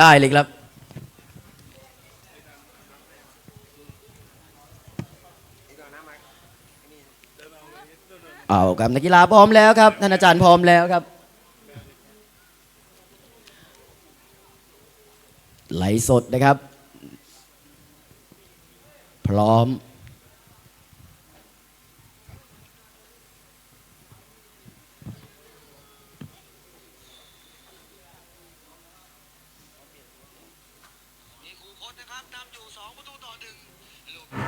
ได้เลยครับ เอาครับนักกีฬาพร้อมแล้วครับท่านอาจารย์พร้อมแล้วครับ ไหลสดนะครับ พร้อม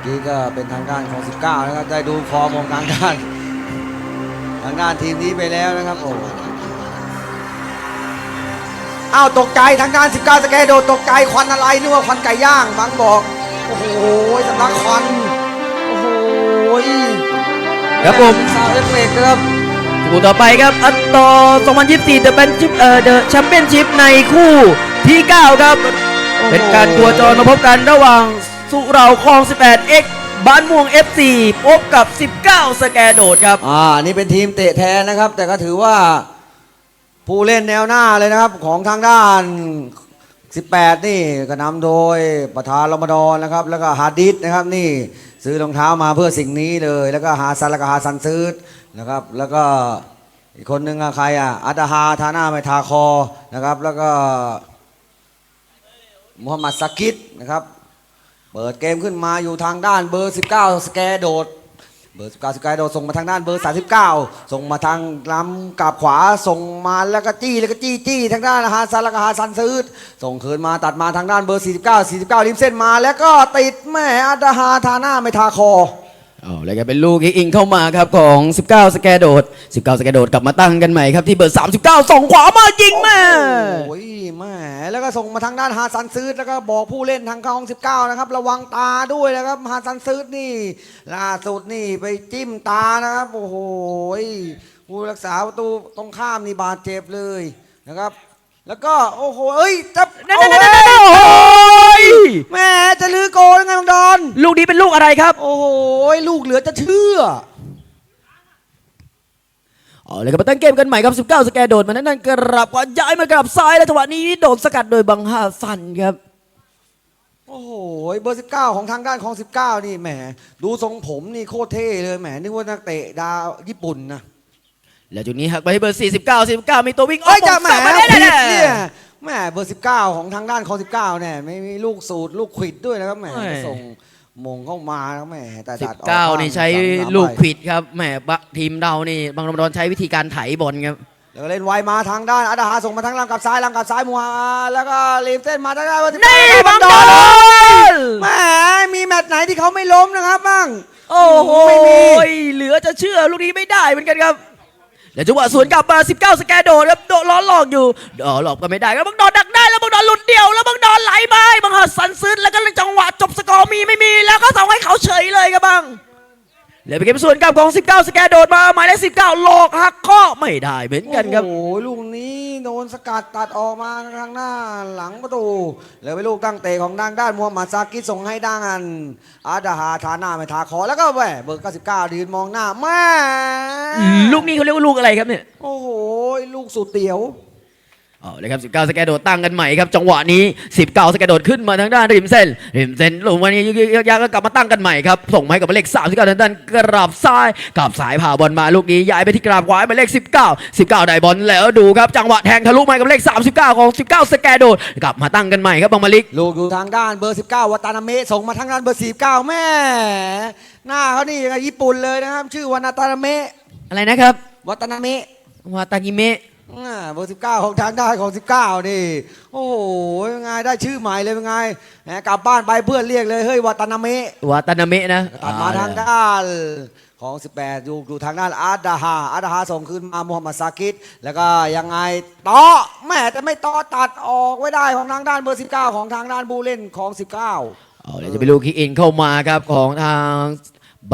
เมื่อกี้ก็เป็นทางด้านของ 19 นะครับ ได้ดูฟอร์มของทางด้าน ทางด้านทีมนี้ไปแล้วนะครับโอ้อ้าวตกใจทางด้าน 19 สแกโดดตกใจควันอะไรนึกว่าควันไก่ย่างบางบอก โอ้โหสำลักควันโอ้โหครับผมซาวด์เอฟเฟกต์นะครับคู่ต่อไปครับอัตโต2024 The Ben Chip เอ่อ The Championship ในคู่ที่ 9 ครับโอ้โหเป็นการกัวจรมาพบกันระหว่าง สุเหราคลอง 18 X บ้านม่วง FC พบกับ 19 สแกโดดครับ อ่า นี่เป็นทีมเตะแทนนะครับ แต่ก็ถือว่าผู้เล่นแนวหน้าเลยนะครับ ของทางด้าน 18 นี่ก็นำโดยประธานรมฎอนนะครับ แล้วก็ฮาดิสนะครับนี่ซื้อรองเท้ามาเพื่อสิ่งนี้เลย แล้วก็หาซันแล้วก็หาซันซื้อนะครับ แล้วก็อีกคนนึงอะใครอะอัตฮาทาหน้าไม่ทาคอนะครับ แล้วก็มุฮัมมัดสากิดนะครับ เปิดเกมขึ้นมาอยู่ทางด้านเบอร์ 19 สแกโดด เบอร์ 19 สแกโดดส่งมาทางด้านเบอร์ 39 ส่งมาทางล้ำกับขวาส่งมาแล้วก็จี้แล้วก็จี้จี้ทางด้านฮาซันแล้วก็ฮาซันซื้อส่งคืนมาตัดมาทางด้านเบอร์ 49 49ริมเส้นมาแล้วก็ติดแม่อัตฮาทาหน้าไม่ทาคอ เอาแล้วก็เป็นลูกอิงเข้ามาครับของ 19 สแกโดด 19 สแกโดดกลับมาตั้งกันใหม่ครับที่เบอร์ 39 ส่งขวามายิงแม่โอ้ยแม่แล้วก็ส่งมาทางด้านฮาซันซื้อแล้วก็บอกผู้เล่นทางกอง 19 นะครับ ระวังตาด้วยนะครับฮาซันซื้อนี่ ล่าสุดนี่ไปจิ้มตานะครับ โอ้โหผู้รักษาประตูตรงข้ามนี่บาดเจ็บเลยนะครับ แล้วก็โอ้โหเอ้ยจะนั่นโอ้นั่นนั่นยโอ้ยแม่จะลือโกยังไงบังดอน ลูกนี้เป็นลูกอะไรครับ โอ้โหลูกเหลือจะเชื่อเอาเลยครับมาตั้งเกมกันใหม่ครับ 19 สแกโดดมานั่นกลับก่อนย้ายมากลับซ้ายแล้วจังหวะนี้โดนสกัดโดยบังฮาซันครับ โอ้โหเบอร์ 19 ของทางด้านของ 19 นี่แหมดูทรงผมนี่โคตรเท่เลยแหมนึกว่านักเตะดาวญี่ปุ่นนะ แล้วจุดนี้หักไปให้เบอร์ 49 49 มีตัววิ่งเอ้ยจะแหมสับมาผิได้ดเลยเนี่ยแหมเบอร์ 19 ของทางด้านของ19เนี่ยไม่มีลูกสูตรลูกขวิดด้วยนะครับแหมส่งมงเข้ามาแล้วแหมแต่ดัดออกข้ง19นี่ใช้สามสามลูกใบ ขวิดครับแหมบะทีมเรานี่บางรมดอนใช้วิธีการไถบอลครับ แล้วก็เล่นไวมาทางด้านอาดาฮาส่งมาทางลำกับซ้ายลำกับซ้ายมัวแล้วก็ลีมเส้นมาทางด้านเบอร์19นี่บังดอน แหมมีแมตช์ไหนที่เขาไม่ล้มนะครับบ้างโอ้โหไม่มี เหลือจะเชื่อลูกนี้ไม่ได้เหมือนกันครับ แล้วจังหวะสวนกลับมา 19 สแกโดดครับโดนล้อหลอกอยู่เอหลอกก็ไม่ได้ครับบังดอนดักได้แล้วบังดอนหลุดเดี่ยวแล้วบังดอนไหลไปบังหัดสันซึนแล้วก็จังหวะจบสกอร์มีไม่มีแล้วก็ส่งให้เขาเฉยเลยครับบัง แล้วไปเก็บส่วนกลับของ 19 สแกโดดมาหมายเลข19 หลอกหักข้อไม่ได้เหมือนกันครับ โอ้โหลูกนี้โดนสกัดตัดออกมาทางหน้าหลังประตูแล้วไปลูกตั้งเตะของทางด้านมูฮัมหมัดซากิส่งให้ด้านอาดาฮาทาหน้าไม่ทาคอแล้วก็แหวเบอร์99ยืนมองหน้าแม่ลูกนี้เขาเรียกว่าลูกอะไรครับเนี่ย โอ้โหลูกสุดเตี๋ยว เอาเลยครับ19 สแกโดดตั้งกันใหม่ครับ จังหวะนี้ 19 สแกโดดขึ้นมาทางด้านริมเส้นริมเส้นลงมานี้ยากๆก็กลับมาตั้งกันใหม่ครับ ส่งมาให้กับหมายเลข39ทางด้านกราบซ้ายกราบซ้ายผ่าบอลมาลูกนี้ย้ายไปที่กราบขวาหมายเลข 19 19 ได้บอลแล้วดูครับ จังหวะแทงทะลุมากับเลข 39 ของ 19 สแกโดดกลับมาตั้งกันใหม่ครับบังมาลิกลูกอยู่ทางด้านเบอร์ 19 วัตานาเมะส่งมาทางด้านเบอร์ 49 แม่หน้าเขานี่ยังไงญี่ปุ่นเลยนะครับ ชื่อวานาตานาเมะอะไรนะครับ วัตานาเมะวาตากิเมะ อ่าเบอร์19ของทางด้านของ19นี่ โอ้โหเป็นไงได้ชื่อใหม่เลยเป็นไงแหมกลับบ้านไปเพื่อนเรียกเลยเฮ้ยวัตานาเมะวาตานาเมะนะตัดมาทางด้านของ 18 อยู่อยู่ทางด้านอาดาฮาอาดาฮาส่งคืนมามูฮัมหมัดซากิดแล้วก็ยังไงต่อแม่แต่ไม่ต่อตัดออกไว้ได้ของทางด้านเบอร์ 19 ของทางด้านบูเล่นของ 19 เอาเลยจะเป็นลูกคิกอินเข้ามาครับของทาง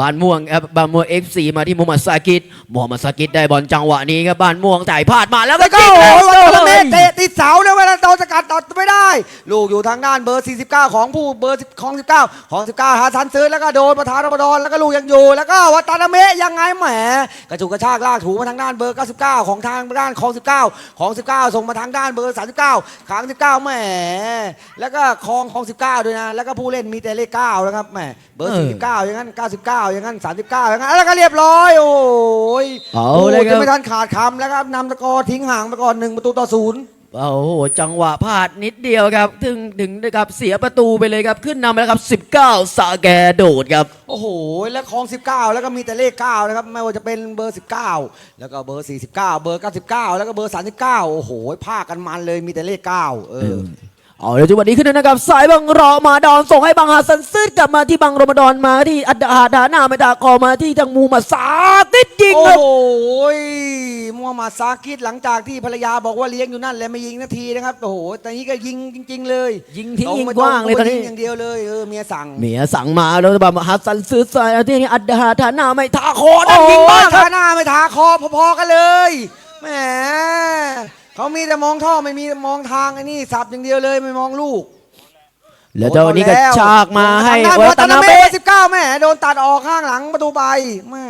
บานม่วงครับบานม่วงเอฟซีมาที่มูฮัมหมัดซากิดมูฮัมหมัดซากิดได้บอลจังหวะนี้ครับบานม่วงจ่ายพลาดมาแล้วก็แล้วก็ยิงโอ้โหแล้ววัตเมเตะติดเสาแล้วเวลาโดนสกัดตัดไม่ได้ ลูกอยู่ทางด้านเบอร์ 49 ของผู้เบอร์10ของ 19 ของ 19 หาทันซื้อแล้วก็โดนประธานรบดอนแล้วก็ลูกยังอยู่ แล้วก็วัตนาเมะยังไงแหมกระจุกกระชากลากถูมาทางด้านเบอร์ 99 ของทางด้านของ 19 ของ 19 ส่งมาทางด้านเบอร์ 39 ขาง 19แหมแล้วก็คองของ 19 ด้วยนะแล้วก็ผู้เล่นมีแต่เลข9นะครับแหมเบอร์ 49 อย่างนั้น 99อย่างนั้น 39 อย่างนั้นแล้วก็เรียบร้อย โอ้ยเอาเลยคจะรับไม่ทันขาดคำแล้วครับนำตะกอร์ทิ้งห่างไปก่อนหนึ่งประตูต่อศูนย์โอ้โหจังหวะพลาดนิดเดียวครับ ถึงถึงนะครับเสียประตูไปเลยครับขึ้นนำไปแล้วครับ 19 สาแกโดดครับ โอ้โห แล้วคลอง 19 แล้วก็มีแต่เลข 9 นะครับ ไม่ว่าจะเป็นเบอร์ 19 แล้วก็เบอร์ 49 เบอร์ 99 แล้วก็เบอร์ 39 โอ้โหพากันมันเลยมีแต่เลข 9 เออ เอาเดี๋ยวจังหวะนี้ขึ้นนะครับสายบังรอมาดอนส่งให้บังฮาซันซึดกลับมาที่บังรอมาดอนมาที่อัดดาดาหน้าไม่ตากอมาที่ทางมูมาซาติดยิงโอ้ครับโหมัวหมาดซากิดหลังจากที่ภรรยาบอกว่าเลี้ยงอยู่นั่นแหละไม่ยิงนาทีนะครับโอ้โหแต่นี้ก็ยิงจริง ๆ เลยยิงทิ้งตรยิงไม่กว้างเลยตอนยินี้งอย่างเดียวเลยเออเมียสั่งเมียสั่งมาแล้วบังฮาซันซึดใส่ที่นี่อัดดาดาหน้าไม่ตาคอโอ้นั่นโหยิงบ้างคทารับหน้าไม่ทาคอพอๆกันเลยแหม เขามีแต่มองท่อไม่มีแต่มองทางไอ้นี่สับอย่างเดียวเลยไม่มองลูก แล้วเจ้านี้ก็ชากมาให้ทางด้านวัวัตตนานาเมเมะะสิบเก้าแม่โดนตัดออกข้างหลังประตูไปแม่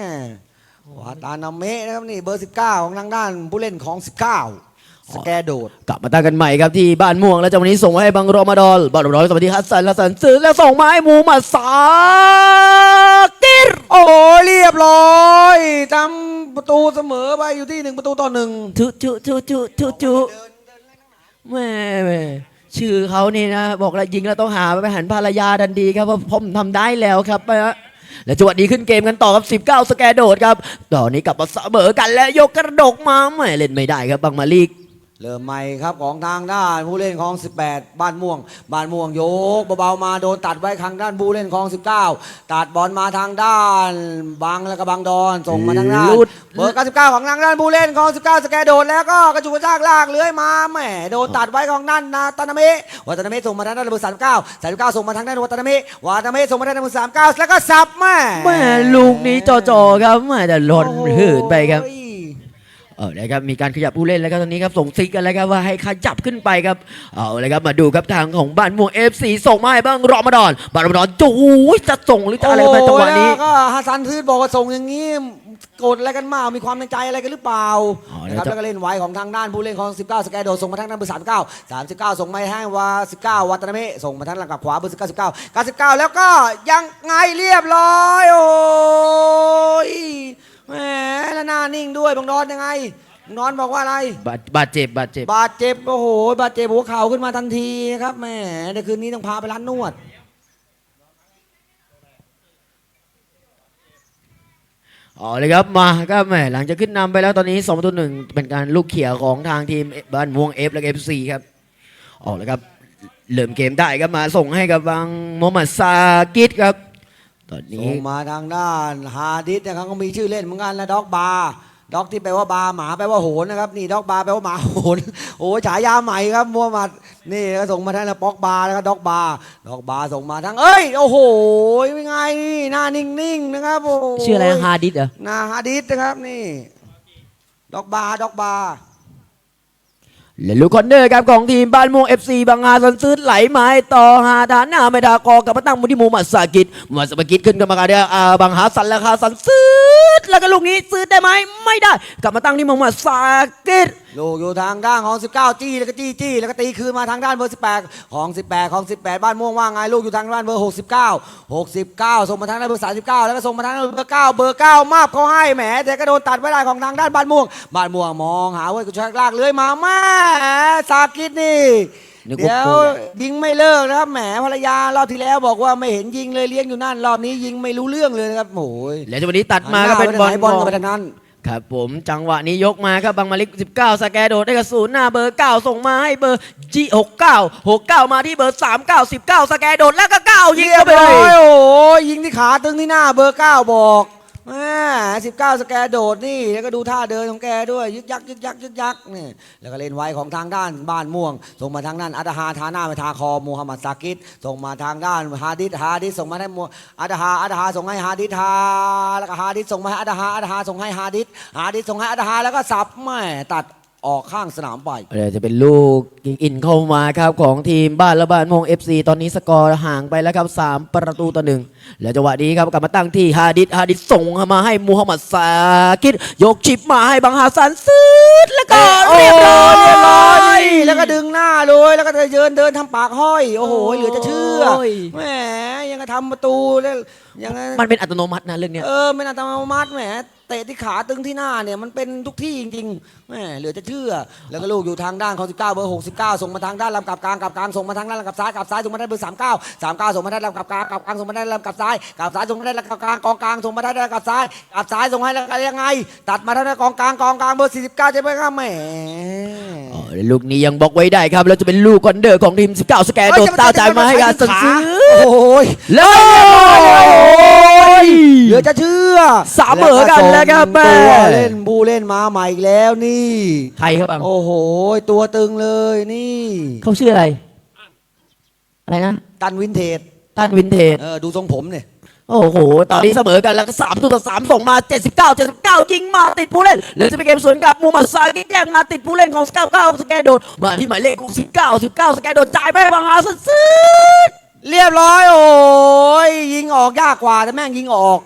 วัตนาเมะนะครับนี่เบอร์19ของทางด้านผู้เล่นของ19สแกโดด กลับมาตั้งกันใหม่ครับที่บ้านม่วงแล้วจังหวะนี้ส่งให้บังรอมาดอนบังรอมาดอนสวัสดีฮัสซันฮัสซันซื้อแล้วส่งมาให้มูมาซากิรโอ้โหเรียบร้อยจำ ประตูเสมอไปอยู่ที่หนึ่งประตูต่อหนึ่งจุจุจุจุจุจุแม่แม่ชื่อเขานี่นะ บอกแล้วยิงแล้วต้องหาไปหันภรรยาดันดีครับว่าผมทำได้แล้วครับนะฮะและจังหวะนี้ขึ้นเกมกันต่อครับ 19 สแกโดดครับตอนนี้กลับมาเสมอกันและยกกระดกมาไม่เล่นไม่ได้ครับบังมาลีก เริ่มใหม่ครับของทางด้านผู้เล่นของ 18 บ้านม่วง บ้านม่วงโยกเบาๆมาโดนตัดไว้ข้างด้านผู้เล่นของ 19 ตัดบอลมาทางด้านบังแล้วก็บังดอนส่งมาทางด้านลุดเบอร์99ของทางด้านผู้เล่นของ 19 สแกโดดแล้วก็กระจุกกระชากลากเลื้อยมาแหมโดนตัดไว้ของด้านนาตานาเมะวัตนาเมะส่งมาทางด้านเบอร์39 39ส่งมาทางด้านวัตนาเมะวัตนาเมะส่งมาทางด้านเบอร์39 แล้วก็สับแม่แม่ลูกนี้จ่อๆครับแม่แต่หล่นหืนไปครับโอ้ย เออนะครับมีการขยับผู้เล่นแล้วครับตอนนี้ครับส่งซิกกันแล้วครับว่าให้ขยับขึ้นไปครับเอาเลยครับมาดูครับทางของบ้านม่วงเอฟซีส่งมาให้บ้างรอมาดอนบ้านรอมาดอนจูยจะส่งหรือจะอะไรกันไปจังหวะนี้โอ้โแล้วก็ฮัสซันทืดบอกว่าส่งอย่างนี้โกรธอะไรกันมากมีความในใจอะไรกันหรือเปล่าอ๋อนะครับแล้วจะ แล้วก็เล่นไว้ของทางด้านผู้เล่นของ 19 สแกโดส่งมาทางด้านเบอร์39 39 ส่งมาให้วา19 วัตนาเมะส่งมาทางหลังกับขวาเบอร์19 19 99 แล้วก็ยังไงเรียบร้อยโอ้ยแหมแล้วห น้านิ่งด้วยบังดอนยังไงบังดอนบอกว่าอะไร บาดบาดเจ็บบาดเจ็บ บาดเจ็บโอ้โหบาดเจ็บหัวเข่าขึ้นมาทันทีนะครับแหมในคืนนี้ต้องพาไปร้านนวดอ๋อเลยครับมาก็แหมหลังจากขึ้นนำไปแล้วตอนนี้2ประตูหนึ่งเป็นการลูกเขี่ยของทางทีมบ้านม่วงเอฟและเอฟซีครับออกเลยครับเริ่มเกมได้ครับมาส่งให้กับบางโมฮัมหมัดซากิดครับ ตอนส่นี้งมาทางด้านฮาดิสนะครับก็มีชื่อเล่นเหมือนกันนะด็อกบาร์ด็อกที่แปลว่าบาร์หมาแปลว่าโหนนะครับนี่ด็อกบาร์แปลว่าหมาโหนโอ้ฉายาใหม่ครับมัวหมัดนี่ก็ส่งมาทางนะป๊อกบาร์นะครับด็อกบาร์ด็อกบาร์ส่งมาทางเอ้ยโอ้โหเป็นไงนี่หน้านิ่งๆนะครับโอ้โหชื่ออะไรฮาดิสเหรอหน้าฮาดิสนะครับนี่ด็อกบาร์ด็อกบาร์ และลูกคอนเนอร์ครับของทีมบ้านม่วง FC บางอาสันซื้อไหลมาให้ต่อหาฐานหน้าไม่ดากอกับมาตั้งมุที่มูมัสากิจมาสากิจขึ้นกรรมการเดียอาบางหาสันราคาสันซื้อ แล้วก็ลูกนี้ซื้อได้ไหมไม่ได้ กลับมาตั้งที่มูมัดสากิดลูกอยู่ทางด้านของ 19 จี้แล้วก็จี้จี้แล้วก็ตีคืนมาทางด้านเบอร์ 18 ของ 18 ของ 18 บ้านม่วงว่าไงลูกอยู่ทางด้านเบอร์ 69 69 ส่งมาทางด้านเบอร์ 39 แล้วก็ส่งมาทางด้านเบอร์ 9 เบอร์ 9 มาบเขาให้แหมแต่ก็โดนตัดไว้ได้ของทางด้านบ้านม่วง บ้านม่วงมองหาเว้ยกุชักลากเลื้อยมาแม่สากิดนี่ นึกว่าเดี๋ยวโกงยิงไม่เลิกนะครับแหมภรรยารอบที่แล้วบอกว่าไม่เห็นยิงเลยเลี้ยงอยู่นั่นรอบนี้ยิงไม่รู้เรื่องเลยนะครับโอ้ยแล้วจังหวะนี้ตัดมาก็เป็นบอลหัหาไปทางไหบอลก็ไปทางนั้น ครับผมจังหวะนี้ยกมาครับบางมาลิก 19 สแกโดดได้กับศูนย์หน้าเบอร์ 9 ส่งมาให้เบอร์จี69 69 มาที่เบอร์ 39 19 สแกโดดแล้วก็ 9 ยิงเรียเข้าบไปเลร้อยยโอ้โหยิงที่ขาตึงที่หน้าเบอร์เก้าบอกแม่ สิบเก้าสแกโดดนี่แล้วก็ดูท่าเดินของแกด้วย ยึกยักยึกยักยึกยักนี่แล้วก็เล่นไว้ของทางด้านบ้านม่วง ส่งมาทางด้านอัตฮาทาหน้าไปทาคอมูฮัมหมัดซากิดส่งมาทางด้านฮาดิษฮาดิษส่งมาให้มูอัตฮาอัตฮาส่งให้ฮาดิษฮาแล้วก็ฮาดิษส่งมาให้อัตฮาอัตฮาส่งให้ฮาดิษฮาดิษส่งให้อัตฮาแล้วก็สับแม่ตัด ออกข้างสนามไป เดี๋ยวจะเป็นลูกยิงอินเข้ามาครับของทีมบ้านและบ้านมง FC ตอนนี้สกอร์ห่างไปแล้วครับ 3 ประตูต่อหนึ่งแล้วจังหวะนี้ครับกลับมาตั้งที่ฮาดิดฮาดิดส่งมาให้มูฮัมหมัดซากิด ยกชิปมาให้บังฮาซันซืดแล้วก็เรียบร้อยเรียบร้อยเรีนี่ยบแล้วร้ก็อยดึงหน้าเลยแล้วก็เดินเดินทำปากห้อย โอ้โหเหลือจะเชื่อโอ้ยแหมยังก็ทำประตูแล้วยังไงมันเป็นอัตโนมัตินะเรื่องเนี้ยเออไม่น่าตามมัดแหม เตะที่ขาตึงที่หน้าเนี่ยมันเป็นทุกที่จริงๆแหมเหลือจะเชื่อ แล้วก็ลูกอยู่ทางด้านของ19 เบอร์ 69 ส่งมาทางด้านลำกับกลางกับกลางส่งมาทางด้านลำกับซ้ายกับซ้ายส่งมาได้เบอร์ 39 39 ส่งมาได้ลำกับกลางกับกลางส่งมาได้ลำกับซ้ายกับซ้ายส่งมาได้ลำกับกลางกองกลางส่งมาได้ลำกับซ้ายกับซ้ายส่งให้แล้วก็ยังไง ตัดมาทางด้านกองกลางกองกลางเบอร์ 49จะไปครับแหมอ๋อลูกนี้ยังบล็อกไว้ได้ครับแล้วจะเป็นลูกคอนเดอร์ของทีม 19 สแกนโดดตาจ่ายมาให้กับสันซืดโอ้ยแล้ว เหลือจะเชื่อสามเหมือกันแล้วครับแม่ตัวเล่นผู้เล่นมาใหม่อีกแล้วนี่ ใครครับบังโอ้โห ตัวตึงเลยนี่ เขาชื่ออะไร อะไรนะตันวินเทจต้านวินเทจเออดูทรงผมเนี่ยโอ้โห ตอนนี้เสมอกันแล้วก็สามตัวต่อสามส่งมา 79 79 ยิงมาติดผู้เล่นเหลือจะเป็นเกมสวนกลับมูมัดซากิแย่งมาติดผู้เล่นของ99สแกนโดดมาที่หมายเลข19 19สแกนโดดจ่ายไปให้บังฮาซันซื้อ เรียบร้อยโอ้ยยิงออกยากกว่าแต่แม่งยิงออก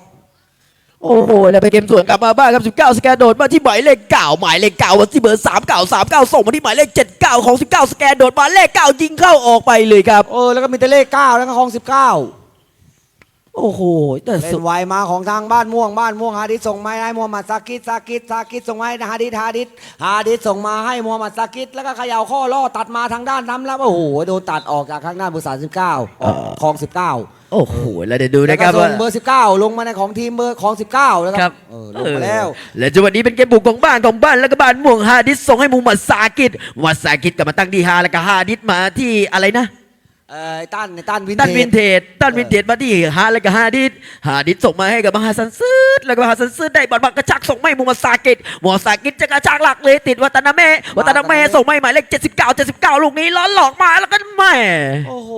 โอ้โหแล้วไปเกมสวนกลับมาบ้างครับ 19 สแกนโดดมาที่หมายเลข9หมายเลข9วันที่เบอร์39 39ส่งมาที่หมายเลข79ของ 19 สแกนโดดมาเลข9ยิงเข้าออกไปเลยครับ เออ แล้วก็มีแต่เลขเก้าแล้วก็ของสิบเก้า โอ้โหแต่เล่สุดนไวมาของทางบ้านม่วงบ้านม่วงฮาดิสส่งมาให้มูฮัมหมัดซากิดซากิดซากิดส่งมาให้ฮาดิสฮาดิสฮาดิสส่งมาให้มูฮัมหมัดซากิดแล้วก็เขย่าข้อล่อตัดมาทางด้านน้ำแล้วโอ้โหโดนตัดออกจากข้างด้านเบอร์สามสิบเก้าคลองสิบเก้าโอ้โหแล้วเดี๋ยวดูแล้วนะคก็รับส่ว่างเบอร์สิบเก้าลงมาในของทีมเบอร์ของสิบเก้าแล้วคครัรับบเออลงมาแล้ว เออและจังหวะนี้เป็นเกมบุกของบ้านของบ้านแล้วก็บ้านม่วงฮาดิสส่งให้มูฮัมหมัดซากิดมูฮัมหมัดซากิดกลับมาตั้งที่ฮาแล้วก็ฮาดิสมาที่อะไรนะ เอ่อต้านต้านวินตันวินเทจเทจตันวินเทจมาที่ฮาแล้วก็ฮาดิสฮาดิสส่งมาให้กับมหาซันซึดแล้วก็มหาซันซึดได้บอลบังกระชักส่งไม่มูฮัมหมัดซากิดมูฮัมหมัดซากิดจะกระชักหลักเลยติดวัตนาเมะวัตนาเมะส่งไม่หมายเลข79 79 ลูกนี้ล้อนหลอกมาแล้วก็แม่ โอ้โห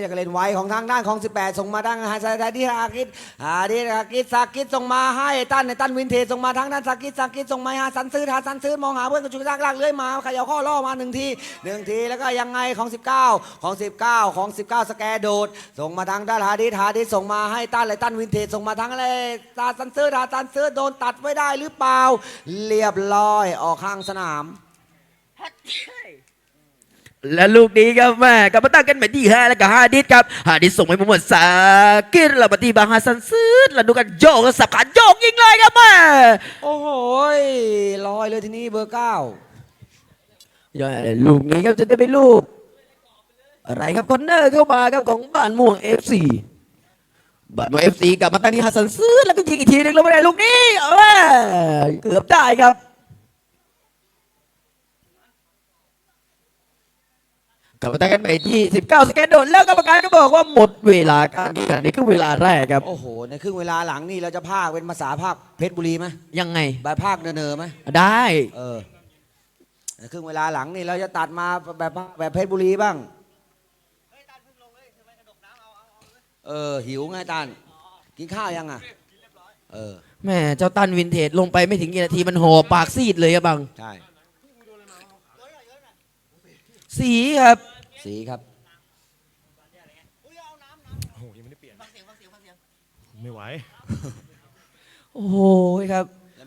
แล้วก็เล่นไวของทางด้านของ 18 ส่งมาทางฮาซาดิฮากิดฮาดิฮากิดซากิดส่งมาให้ต้านในต้านวินเทจส่งมาทางด้านซากิดซากิดส่งมาให้ฮาซันซื้อฮาซันซื้อมองหาเพื่อนกระจุกลากลากเลื้อยมาเขย่าข้อล่อมาหนึ่งทีหนึ่งทีแล้วก็ยังไงของ 19 ของ 19ของ 19 สแกร์โดด ส่งมาทางด้านฮาดิสฮาดิสส่งมาให้ต้านเลยต้านวินเทจส่งมาทางอะไรตาซันซื้อฮาซันซื้อโดนตัดไว้ได้หรือเปล่า เรียบร้อยออกข้างสนามและลูกนี้ครับแม่กลับมาตั้งกันใหม่ที่ฮาแล้วก็ฮาดิสครับฮาดิสส่งไปมูฮัมหมัดซากิดแล้วมาที่บางฮาซันซึดแล้วดูกันโยกสับขาโยกยิงเลยครับแม่โอ้โหลอยเลยทีนี้เบอร์เก้าอย่าลูกนี้ครับจะได้เป็นลูก อะไรครับคอนเนอร์เข้ามาครับของบ้านม่วงเอฟซีบ้านม่วงเอฟซีกลับมาตั้งที่ฮัสซันซื้อแล้วก็ยิงอีกทีหนึงแล้วไม่ได้ลูกนี้เอาแม่เกือบได้ครับกลับมาตั้งกันใหม่ที่ 19 สแกนโดนแล้วกรรมการก็บอกว่าหมดเวลาการแข่งขันนี่คือเวลาแรกครับ โอ้โห ในครึ่งเวลาหลังนี่เราจะพากเป็นภาษาภาคเพชรบุรีไหมยังไงใบภาคเนอๆไหมได้เออในครึ่งเวลาหลังนี่เราจะตัดมาแบบแบบเพชรบุรีบ้าง เออ หิวไงตันกินข้าวยังอะ เออ แม่เจ้าตันวินเทจลงไปไม่ถึงกี่นาทีมันห่อปากซีดเลยครับบัง ใช่ สีครับ สีครับไม่ไหว โอ้โหครับ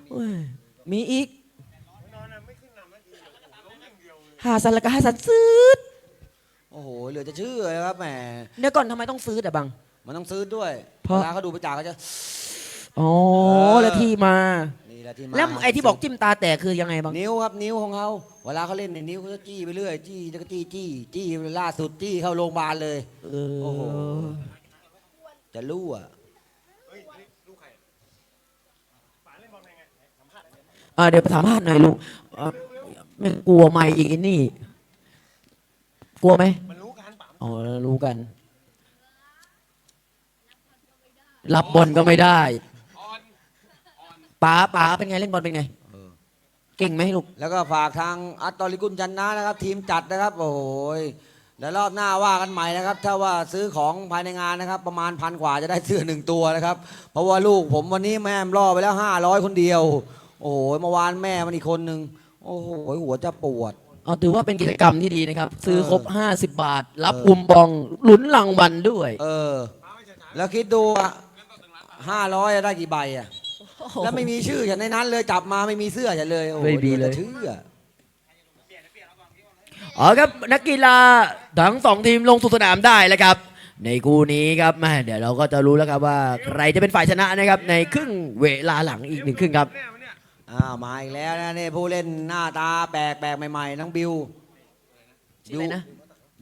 เว้ยมีอีกหาสันแล้วก็หาสันซื้อโอ้โห เหลือจะเชื่อเลยครับแหม เดี๋ยวก่อนทำไมต้องซื้อแต่บัง มันต้องซื้อด้วยเพราะ เวลาเขาดูประจักษ์เขาจะ อ๋อเออ แล้วที่มา นี่แหละที่มาแล้วไอ้ที่บอกจิ้มตาแตกคือยังไงบังนิ้วครับนิ้วของเขาเวลาเขาเล่นในยนิ้วเขาจะจี้ไปเรื่อยจี้แล้วก็จี้จี้จี้ล่าสุดจี้เข้าโรงพยาบาลเลย เออ โอ้โห จะรู้อะอ่าเดี๋ยวไปถามพาดหน่อยลุงเอ่อไม่กลัวไหมอีกไอ้นี่ กลัวไหมมันรู้กันป่ะอ๋อรู้กัน รับบอลก็ไม่ได้ป๋าป๋าเป็นไงเล่นบอลเป็นไง เก่งไหมลูก แล้วก็ฝากทางอัตตอริกุลจันนะนะครับ ทีมจัดนะครับ โอ้โหยเดี๋ยวรอบหน้าว่ากันใหม่นะครับ ถ้าว่าซื้อของภายในงานนะครับ ประมาณพันกว่าจะได้เสื้อหนึ่งตัวนะครับ เพราะว่าลูกผมวันนี้แม่มล่อไปแล้วห้าร้อยคนเดียว โอ้โหเมื่อวานแม่มันอีกคนนึงโอ้โหหัวจะปวดเอาถือว่าเป็นกิจกรรมที่ดีนะครับ ซื้อครบ 50 บาท รับเอออุมบองลุ้นรางวัลด้วย เออ แล้วคิดดูอะ ห้าร้อยได้กี่ใบอะ แล้วไม่มีชื่อฉันในนั้นเลยจับมาไม่มีเสื้อฉันเลยโอ้โหไม่มีเลยหอจะเชื่ออ๋อครับนักกีฬาทั้งสองทีมลงสู่สนามได้แล้วครับ ในคู่นี้ครับแม่เดี๋ยวเราก็จะรู้แล้วครับว่าใครจะเป็นฝ่ายชนะนะครับ ในครึ่งเวลาหลังอีกหนึ่งครึ่งครับ อ้าวมาอีกแล้วนะนี่ผู้เล่นหน้าตาแปลกแปลกใหม่ๆทั้งบิวชื่ออะไรนะ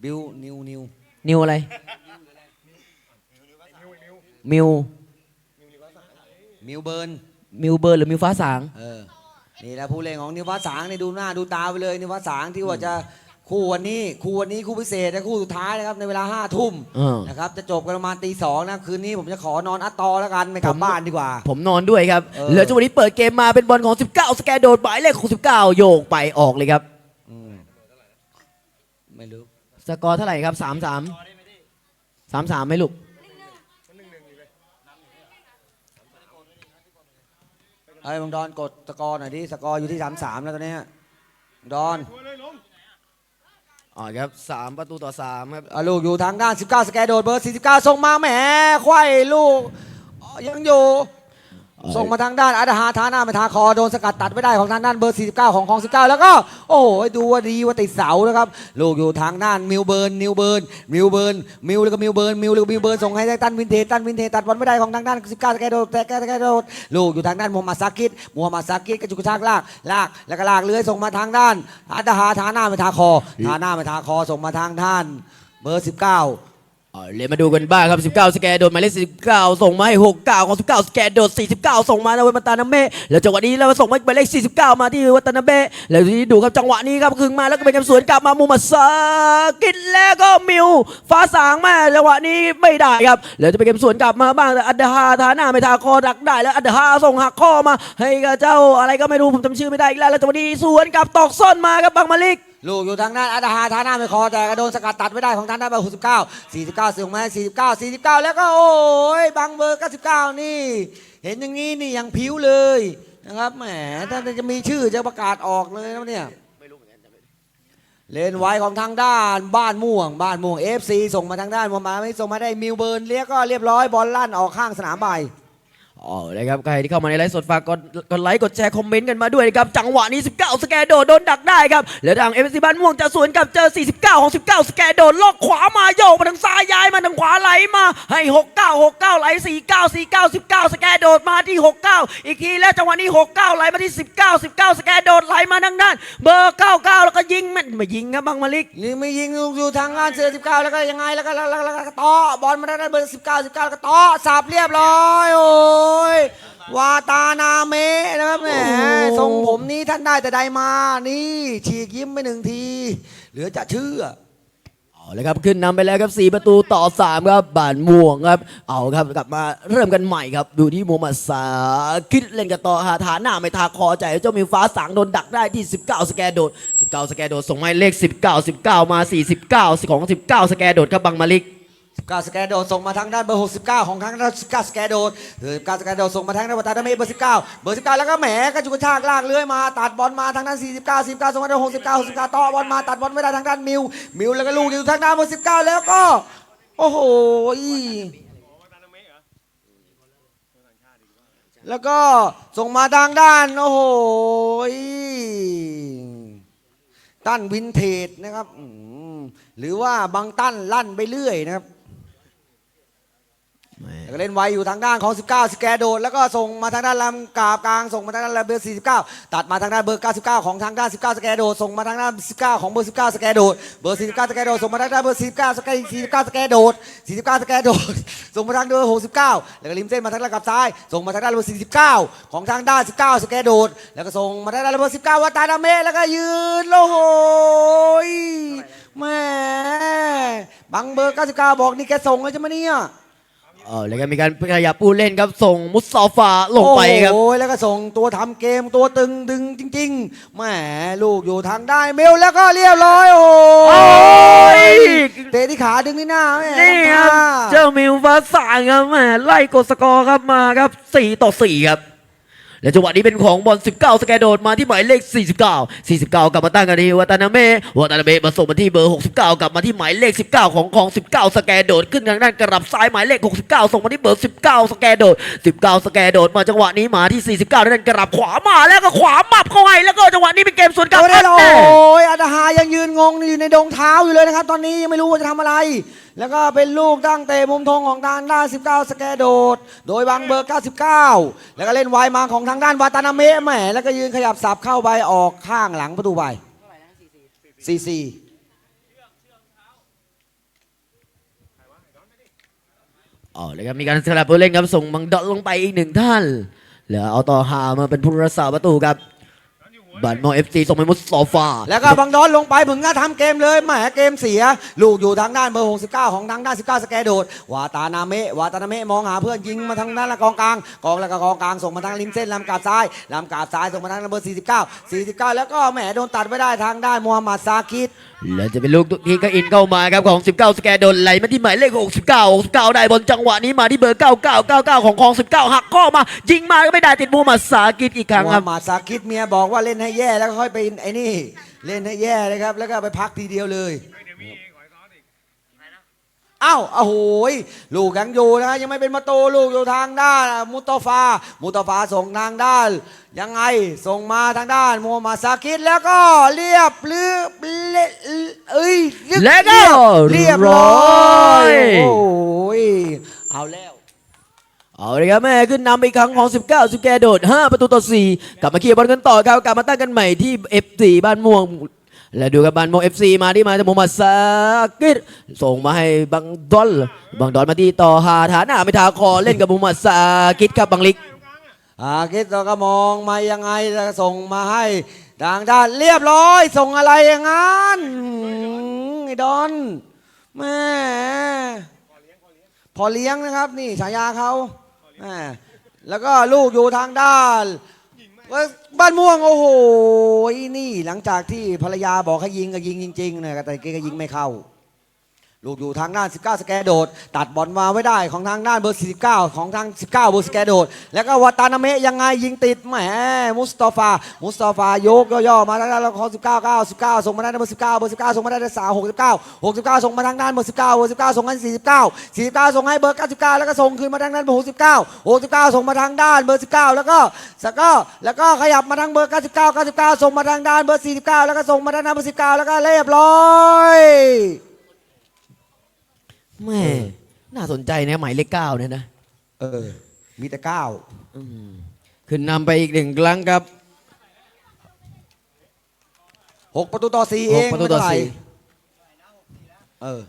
บิวนิวนิวนิวอะไร มิว มิวเบิร์นมิวเบิร์นหรือมิวฟ้าสาง เออนี่แหละผู้เล่นของนิวพัสสางนี่ดูหน้าดูตาไปเลยนิวพัสสางที่ว่าจะคู่วันนี้คู่วันนี้คู่พิเศษและคู่สุดท้ายนะครับในเวลาห้าทุ่มเออ นะครับจะจบกันประมาณตีสองนะคืนนี้ผมจะขอนอนอัตตอแล้วกันไม่กลับผมบ้านดีกว่า ผมนอนด้วยครับ เออ แล้วจังหวะนี้เปิดเกมมาเป็นบอลของ 19 สแกนโดดหมายเลขของ19 โยกไปออกเลยครับ อืมไม่รู้ สกอร์เท่าไหร่ครับ 3 3 3 3ไหมลูก ไอ้ยบังดอนกดสกอร์หน่อยดิสกอร์อยู่ที่สามสามแล้วตอนเนี้ยบังดอนอ๋อครับ3ประตูต่อ3ครับอะลูกอยู่ทางด้าน 19 สแกนโดดเบอร์ 49ส่งมาแหมไขว้ลูกอ๋อยังอยู่ ส่งมาทางด้านอาดาฮาทาหน้ามาทาคอโดนสกัดตัดไม่ได้ของทางด้านเบอร์ 49 ของของ 19 แล้วก็ โอ้โหดูว่าดีว่าติดเสานะครับลูกอยู่ทางด้านมิวเบิร์นมิวเบิร์นมิวเบิร์นมิวแล้วก็มิวเบิร์นมิวแล้วก็มิวเบิร์นส่งให้ได้ตันวินเทจตันวินเทจตัดบอลไม่ได้ของทางด้าน 19สแกนโดดแต่แกสแกนโดดลูกอยู่ทางด้านมูฮัมหมัดซากิดมูฮัมหมัดซากิดกระจุกกระชากลากลากแล้วก็ลากเลื้อยส่งมาทางด้านอาดาฮาทาหน้ามาทาคอทาหน้ามาทาคอส่งมาทางด้านเบอร์ 19 อ๋อเรียมาดูกันบ้างครับ 19 สแกนโดดหมายเลข49 ส่งมาให้69ของ19สแกนโดด49 ส่งมาในวัตานาเมะแล้วจังหวะนี้เราส่งมาหมายเลข49 มาที่วัตานาเมะแล้วทีนี้ดูครับจังหวะนี้ครับคึงมาแล้วก็เป็นการสวนกลับมามูมัดซากินแล้วก็มิวฟ้าสางมาจังหวะนี้ไม่ได้ครับแล้วจะเป็นการสวนกลับมาบ้างแต่อัดฮาทาหน้าไม่ทาคอดักได้แล้วอัดฮาส่งหักข้อมาให้กับเจ้าอะไรก็ไม่รู้ผมจำชื่อไม่ได้อีกแล้วแล้วจังหวะนี้สวนกลับตอกส้นมาครับบังมาลิก ลูกอยู่ทางด้านอาดาฮาทาหน้าไม่คอแต่กระโดนสกัดตัดไม่ได้ของทางด้านเบอร์69 49ส่งมาให้49 49แล้วก็โอ้ยบังเบอร์99นี่ เห็นอย่างนี้นี่ยังผิวเลยนะครับแหมถ้าจะมีชื่อจะประกาศออกเลยนะเนี่ยเลนไว้ของทางด้านบ้านม่วง บ้านม่วง FC ส่งมาทางด้านมาไม่ส่งมาได้มิวเบิร์นเรียกก็เรียบร้อยบอลลั่นออกข้างสนามไปอ๋อนะครับใครที่เข้ามาในไลฟ์สดฝากกดกดไลค์กดแชร์คอมเมนต์กันมาด้วยนะครับจังหวะนี้ 19 สแกโดดโดนดักได้ครับแล้วทางเอฟซีบ้านม่วงจะสวนกับเจอ 49 ของ 19 สแกโดดลอกขวามาโยกมาทางซ้ายย้ายมาทางขวาไหลมาให้ 69 69 ไหล 49 49 19 สแกโดดมาที่ 69 อีกทีแล้วจังหวะนี้ 69 ไหลมาที่ 19 19 สแกโดดไหลมาทางด้านเบอร์ 99 แล้วก็ยิงม่นไม่ยิงครับบังมาลิกนี่ไม่ยิงอยู่ทางด้านเสือ 19 แล้วก็ยังไงแล้วก็แล้วก็แล้วก็ต่อบอลมาได้านเบอร์ 19 19แล้วก็ต่อสับเรียบร้อยโอ้ยวาตานาเมะนะครับแหมโอ้โหทรงผมนี้ท่านได้แต่ใดมา นี่ฉีกยิ้มไปหนึ่งที เหลือจะเชื่อเอาเลยครับขึ้นนำไปแล้วครับ4ประตูต่อ3ครับบานม่วงครับ เอาครับกลับมาเริ่มกันใหม่ครับ ดูที่มูฮัมหมัดซาคิดเล่นกันต่อหาฐานหน้าไม่ทาคอใจเจ้ามิวฟ้าสางโดนดักได้ที่ 19 สแกนโดด 19 สแกนโดดส่งมาให้เลข 19 19 มา 49 ของ 19 สแกนโดดครับบังมาลิก 19สแกโดส่งมาทางด้านเบอร์ 69 ของทางด้าน19สแกโดดเออ19สแกโดส่งมาทางด้านวัตานาเมะเบอร์ 19 เบอร์ 19 แล้วก็แหมกระจุกกระชากลากเลื้อยมาตัดบอลมาทางด้าน 49 49ส่งมาทาง69 69ต่อบอลมาตัดบอลไม่ได้ทางด้านมิว มิวแล้วก็ลูกอยู่ทางด้านเบอร์ 19 แล้วก็ โอ้โหแล้วก็ส่งมาทางด้านโอ้โหตั้นวินเทจนะครับหรือว่าบางตั้นลั่นไปเรื่อยนะครับ ก็เล่นไวอยู่ทางด้านของ 19 สแกโดด แล้วก็ส่งมาทางด้านลำกาบกลางส่งมาทางด้านเบอร์ 49 ตัดมาทางด้านเบอร์ 99 ของทางด้าน 19 สแกโดด ส่งมาทางด้าน 19 ของเบอร์ 19 สแกโดด เบอร์ 49 สแกโดด ส่งมาทางด้านเบอร์ 49 สแก49 สแกโดด 49 สแกโดด ส่งมาทางเบอร์ 69 แล้วก็ริมเส้นมาทางด้านกับซ้าย ส่งมาทางด้านเบอร์ 49 ของทางด้าน 19 สแกโดด แล้วก็ส่งมาทางด้านเบอร์ 19 วัตาดาเมะแล้วก็ยืนโลโหยแม่บังเบอร์ 99 บอกนี่แกส่งเลยใช่ไหมเนี่ย เออแล้วก็มีการขยับผู้เล่นครับส่งมุสซาฟาลงไปครับโอ้ยแล้วก็ส่งตัวทำเกมตัวตึงดึงจริงๆแหมลูกอยู่ทางได้เมลแล้วก็เรียบร้อยโอ้โอ้ยเตะที่ขาดึงที่หน้าแหม่นี่ครับทำท่าเจ้ามิวฟาสางครับแหมไล่กดสกอร์ครับมาครับ4ต่อ4ครับ และจังหวะนี้เป็นของบอล 19 สแกนโดดมาที่หมายเลข 49 49 กลับมาตั้งกันที่วัตานาเมะวัตานาเมะมาส่งมาที่เบอร์ 69 กลับมาที่หมายเลข 19 ของของ 19 สแกนโดดขึ้นทางด้านกระดับซ้ายหมายเลข 69 ส่งมาที่เบอร์ 19 สแกนโดด 19 สแกนโดดมาจังหวะนี้มาที่ 49ทางด้านกระดับขวามาแล้วก็ขวามับเข้าให้แล้วก็จังหวะนี้เป็นเกมสวนกลับเอาได้แล้วแน่โอ้ยอาดาฮายังยืนงงอยู่ในดงเท้าอยู่เลยนะครับตอนนี้ยังไม่รู้ว่าจะทำอะไร แล้วก็เป็นลูกตั้งเตะมุมธงของทางด้าน 19 สแกโดด โดยบังเบอร์ 99 แล้วก็เล่นไวมาของทางด้านวาตานาเมะแหมแล้วก็ยืนขยับสับเข้าไปออกข้างหลังประตูไปซีซีอ๋อแล้วก็มีการสลับผู้เล่นครับส่งบังดอทลงไปอีกหนึ่งท่านแล้วเอาต่อหามาเป็นผู้รักษาประตูครับ บัตรมอเอฟซีส่งไปมุสซอฟาแล้วก็บังดอนลงไปมึงก็ทำเกมเลยแหมเกมเสีย ลูกอยู่ทางด้านเบอร์69 ของทางด้าน 19 สแกโดดวาตานาเมะวาตานาเมะมองหาเพื่อนยิงมาทางด้านละกองกลางกองละก็กองกลางส่งมาทางริมเส้นลำกาบซ้ายลำกาบซ้ายส่งมาทางเบอร์49 49 แล้วก็แหมโดนตัดไม่ได้ทางด้านมูฮัมหมัดซาคิด แล้วจะเป็นลูกที่ก็อินเข้ามาครับของ 19 สแกนโดนไหลมาที่หมายเลข 69 69 ได้บนจังหวะนี้มาที่เบอร์ 9999 ของคอง 19 หักข้อมา ยิงมาก็ไม่ได้ติดมูมาสากิดอีกครั้งครับมหมัดซากิดเมียบอกว่าเล่นให้แย่แล้วค่อยไปไอ้นี่ เล่นให้แย่เลยครับแล้วก็ไปพักทีเดียวเลย อ้าวโอ้โหยลูกยังอยู่นะ ยังไม่เป็นประตูลูกอยู่ทางด้าน มุตตฟา มุตตฟาส่งทางด้าน ยังไงส่งมาทางด้านมูฮัมหมัดซากิดแล้วก็เรียบเลือบเละเอ้ยเรียบแล้วก็เรียบร้อยโอ้ยเอาแล้วเอาเลยครับแม่ขึ้นนำไปอีกครั้งของ 19สแกนโดด 5 ประตูต่อ 4 กลับมาเคลียร์บอลกันต่อครับกลับมาตั้งกันใหม่ที่ F4 บ้านม่วง แล้วดูกับบ้านม่วง FC มาที่มาจากมูมหมัดซากิดส่งมาให้บังดอนบังดอนมาที่ต่อหาฐานะไม่ทาคอเล่นกับมูมหมัดซากิดกับบังลิกอาคิดเราก็มองมายังไงส่งมาให้ทางด้านเรียบร้อย ส่งอะไรอย่างนั้นไอ้ดอนแม่พอเลี้ยงนะครับ นี่ฉายาเขาแม่แล้วก็ลูกอยู่ทางด้าน บ้านม่วงโอ้โหนี่หลังจากที่ภรรยาบอกให้ยิงก็ยิงจริงๆนะแต่เกก็ยิงไม่เข้า ลูกอยู่ทางด้าน 19 สแกโดด ตัดบอลมาไว้ได้ของทางด้านเบอร์ 49 ของทาง 19 เบอร์สแกโดด แล้วก็วาตานาเมะยังไงยิงติดแหมมุสตาฟา มุสตาฟายกย่อๆมาทางด้านของ19 9 19 ส่งมาทางด้เบอร์ 19 เบอร์ 19 ส่งมาทางด้านสา69 69 ส่งมาทางด้านเบอร์ 19 เบอร์ 19 ส่งให้49 49 ส่งให้เบอร์ 99 แล้วก็ส่งคืนมาทางด้านเบอร์ 69 69 ส่งมาทางด้านเบอร์ 19 แล้วก็สก็แล้วก็ขยับมาทางเบอร์ 99 99 ส่งมาทางด้านเบอร์ 49 แล้วก็ส่งมาทางด้านเบอร์ 19 แล้วก็เรียบร้อย แม่น่าสนใจนะหมายเลขเก้าเนี่ยนะ เออ มีแต่ก้าวขึ้นนำไปอีกหนึ่งครั้งครับหกประตูต่อสี่หเอกงประตูต่อไม่เท่าไหสี่เออ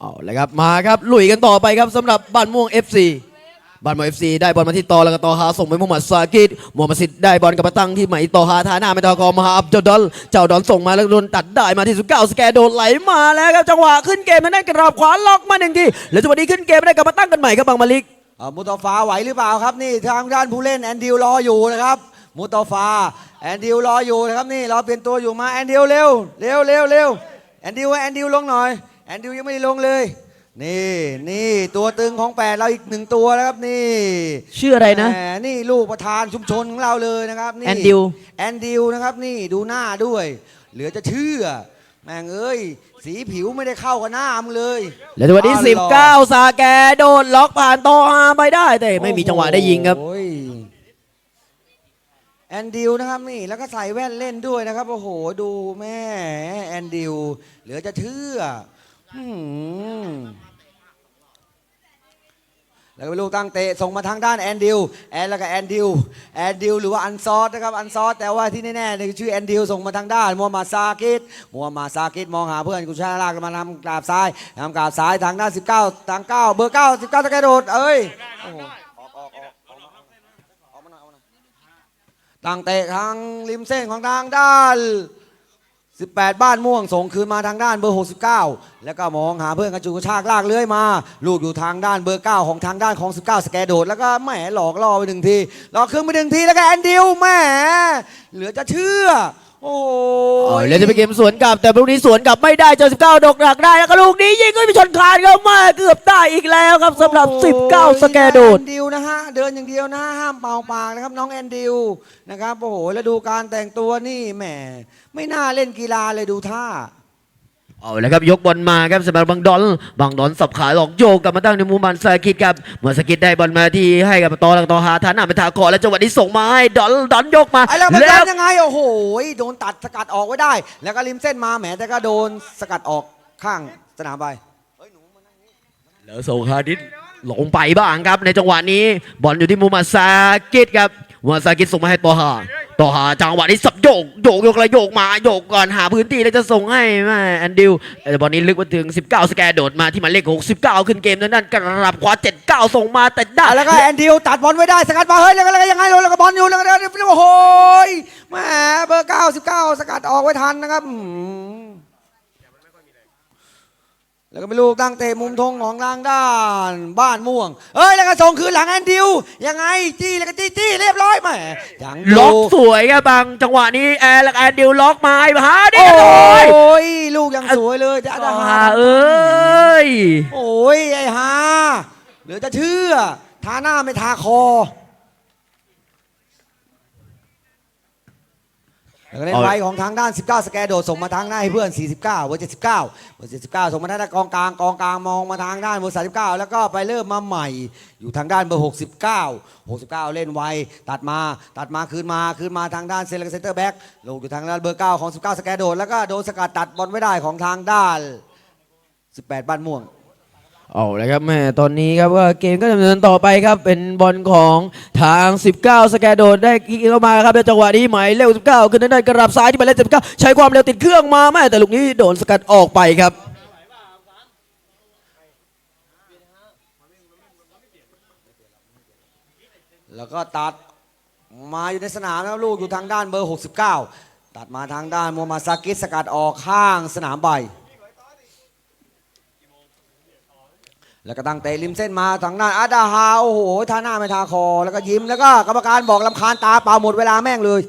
เอาเลยครับมาครับลุยกันต่อไปครับสำหรับบ้านม่วง FC บ้านม่วง FC ได้บอลมาที่ตอแล้วก็ตอหาส่งไปมุฮัมมัดซากิดมุฮัมมัดสิทธิ์ได้บอลกับมาตั้งที่ใหม่ตอหาฐาหนะไม่ตอคอมาหาอับเจ้าดอลเจ้าดอลส่งมาแล้วโดนตัดได้มาที่สุดเก้าสแกโดนไหลมาแล้วครับจังหวะขึ้นเกมมาได้กระดับขวาล็อกมาหนึ่งทีแล้วจังหวะนี้ขึ้นเกมไม่ได้กับมาตั้งกันใหม่ครับบางมาลิกมุตอฟาไหวหรือเปล่าครับนี่ทางด้านผู้เล่นแอนดิวรออยู่นะครับมุตอฟาแอนดิวรออยู่นะครับนี่รอเปลี่ยนตัวอยู่มาแอนดิวเร็วเร็วเร็วเร็วแอนดิวแอนดิวลงหน่อยแอนดิวยังไม่ได้ลงเลย นี่นี่ตัวตึงของแปดเราอีกหนึ่งตัวนะครับนี่ชื่ออะไรนะ แหมนี่ลูกประธานชุมชนของเราเลยนะครับนี่แอนดิว แอนดิวนะครับนี่ดูหน้าด้วย เหลือจะเชื่อ แม่งเอ้ย สีผิวไม่ได้เข้ากับหน้ามึงเลยแล้วจังหวะนี้อ๋อสิบหรอเก้าสแกนโดนล็อกผ่านต่อหาไปได้แต่ไม่มีจังหวะได้ยิงครับ โอ้ยแอนดิวนะครับนี่แล้วก็ใส่แว่นเล่นด้วยนะครับ โอ้โห ดูแม่แอนดิวเหลือจะเชื่ออืม แล้วก็เป็นลูกตั้งเตะส่งมาทางด้านแอนดิวแอนแล้วก็แอนดิวแอนดิวหรือว่าอันซอสนะครับอันซอสแต่ว่าที่แน่ๆนี่คือชื่อแอนดิวส่งมาทางด้านมัวมาซากิดมัวมาซากิดมองหาเพื่อนกุชาลากมาทำกราบซ้ายทำกราบซ้ายทางด้าน 19 ทาง 9 เบอร์ 9 19ตะแกโดดเอ้ยโอ้โหออกออกออกออกมาออกมาหน่อยออกมาหน่อยตั้งเตะทางริมเส้นของทางด้าน 18 บ้านม่วงส่งคืนมาทางด้านเบอร์ 69 แล้วก็มองหาเพื่อนกระจุกกระชากลากเลื้อยมา ลูกอยู่ทางด้านเบอร์ 9 ของทางด้านของ 19 สแกร์โดด แล้วก็แหมหลอกล่อไปหนึ่งทีหลอกครึ่งไปหนึ่งทีแล้วก็แอนดิวแหมเหลือจะเชื่อ โอ้เอายแล้วจะไปเกมสวนกลับ แต่ลูกนี้สวนกลับไม่ได้เจอ19ดอกดักได้แล้วก็ลูกนี้ยิงก็ไปชนคานครับมาเกือบได้อีกแล้วครับสำหรับ 19 สแกร์โดด แอนดิวนะฮะ เดินอย่างเดียวนะห้ามเป่าปากนะครับ น้องแอนดิวนะครับโอ้โหแล้วดูการแต่งตัวนี่แหมไม่น่าเล่นกีฬาเลยดูท่าเอาแล้วครับยกบอลมาครับสำหรับบังดอนบังดอนสับขาหลอกโยกกลับมาตั้งในมุมมันสกิดครับเมื่อสกิดได้บอลมาที่ให้กับตอหลังตอหาฐานหน้าไปทาคอแล้วจังหวะนี้ส่งมาให้ดอนดอนยกมาไอ้แล้วมันแล้วทำยังไงโอ้โหโดนตัดสกัดออกไว้ได้ แล้วก็ริมเส้นมาแหมแต่ก็โดนสกัดออกข้างสนามไปแล้วโซฮาดิ สลงไปบ้างครับ ในจังหวะนี้บอลอยู่ที่มุมมาซากิดครับมุมาซากิดส่งมาให้ตอหาตอหาจังหวะนี้สับโยกโยกโยกแล้วโยกมาโยกก่อนหาพื้นที่แล้วจะส่งให้แม่แอนดิวแต่บอลนี้ลึกมาถึง 19 สแกร์โดดมาที่หมายเลข69 ขึ้นเกมนั้นกระรับขวา79 ส่งมาแต่ได้แล้วก็แอนดิวตัดบอลไว้ได้สกัดมาเฮ้ยแล้วก็ยังไงแล้วก็บอลอยู่แล้วก็โอ้โหแหมเบอร์ 99 สกัดออกไว้ทันนะครับ แล้วก็ไม่ลูกตั้งเตะมุมธงของทางด้านบ้านม่วง เอ้ยแล้วก็ส่งคืนหลังแอนดิว ยังไงจี้แล้วก็จี้จี้เรียบร้อยแหมยังอยู่ล็อกสวยครับบางจังหวะนี้แอร์และแอนดิวล็อกมาให้หาดิโอ้โอ้ยยลูกยังสวยเลยจะตอจะหาหาเอ้ยโอ้ยไอ้ฮาเหลือจะเชื่อทาหน้าไม่ทาคอ แล้วก็เล่นเอาไวของทางด้าน 19 สแกร์โดดส่งมาทางหน้าให้เพื่อน 49เบอร์79เบอร์79 ส่งมาทางด้านกองกลางกองกลางมองมาทางด้านเบอร์39 แล้วก็ไปเริ่มมาใหม่ อยู่ทางด้านเบอร์ 69 69 เล่นไวตัดมาตัดมาคืนมาคืนมาทางด้านเซนเซนเตอร์แบ็กลงอยู่ทางด้านเบอร์ 9 ของ 19 สแกร์โดดแล้วก็โดนสกัดตัดบอลไว้ได้ของทางด้าน 18 บ้านม่วง เอาลยครับแม่ตอนนี้ครับว่าเกมก็ดำเนินต่อไปครับเป็นบอลของทาง 19 สแกโดดได้กิกเข้ามาครับในจังหวะนี้หมายเลข19ขึ้นได้กระดับซ้ายที่หมายเลข19 ใช้ความเร็วติดเครื่องมาแม่แต่ลูกนี้โดนสกัดออกไปครับแล้วก็ตัดมาอยู่ในสนามนะครับลูกอยู่ทางด้านเบอร์ 69 ตัดมาทางด้านโมมาซากิสกัดออกข้างสนามใบ แล้วก็ตั้งเตะริมเส้นมาทางด้านอาดาฮาโอ้โหท่าหน้าไม่ทาคอ แล้วก็ยิ้มแล้วก็กรรมการบอกลำคาญตาเปล่าหมดเวลาแม่งเลย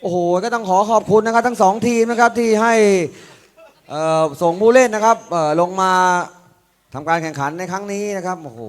โอ้โหก็ต้องขอขอบคุณนะครับทั้งสองทีมนะครับที่ให้ส่งผู้เล่นนะครับลงมาทำการแข่งขันในครั้งนี้นะครับโอ้โห